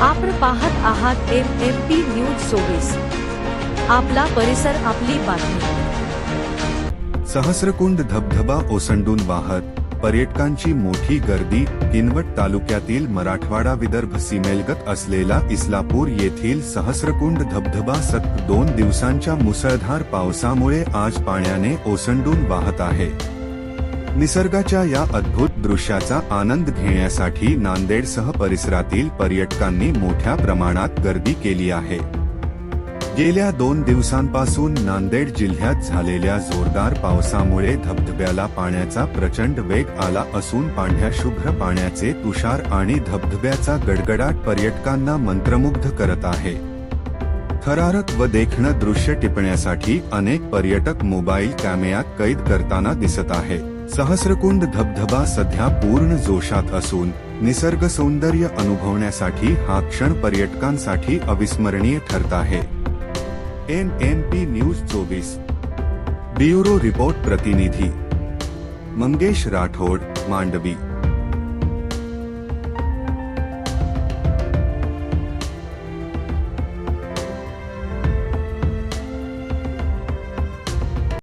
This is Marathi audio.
आपण पाहत आहात एम एम पी न्यूज चोवीस. आपला परिसर आपली बातमी. सहस्रकुंड धबधबा ओसंडून वाहत पर्यटकांची मोठी गर्दी किनवट तालुक्यातील मराठवाडा विदर्भ सीमेलगत असलेला इस्लापूर येथील सहस्रकुंड धबधबा सतत दोन दिवसांच्या मुसळधार पावसामुळे आज पाण्याने ओसंडून वाहत आहे. निसर्गाच्या या अद्भुत दृश्याचा आनंद घेण्यासाठी नांदेडसह परिसरातील पर्यटकांनी मोठ्या प्रमाणात गर्दी केली आहे. गेल्या दोन दिवसांपासून नांदेड जिल्ह्यात झालेल्या जोरदार पावसामुळे धबधब्याला पाण्याचा प्रचंड वेग आला असून पांढऱ्या शुभ्र पाण्याचे तुषार आणि धबधब्याचा गडगडाट पर्यटकांना मंत्रमुग्ध करत आहे. थरारक व देखणं दृश्य टिपण्यासाठी अनेक पर्यटक मोबाईल कॅमेऱ्यात कैद करताना दिसत आहे. सहस्रकुंड धबधबा सध्या पूर्ण जोशात असून निसर्ग सौंदर्य अनुभवण्यासाठी हा क्षण पर्यटकांसाठी अविस्मरणीय ठरत आहे. एन एन पी न्यूज़ चोवीस. ब्युरो रिपोर्ट प्रतिनिधी. मंगेश राठोड, मांडवी.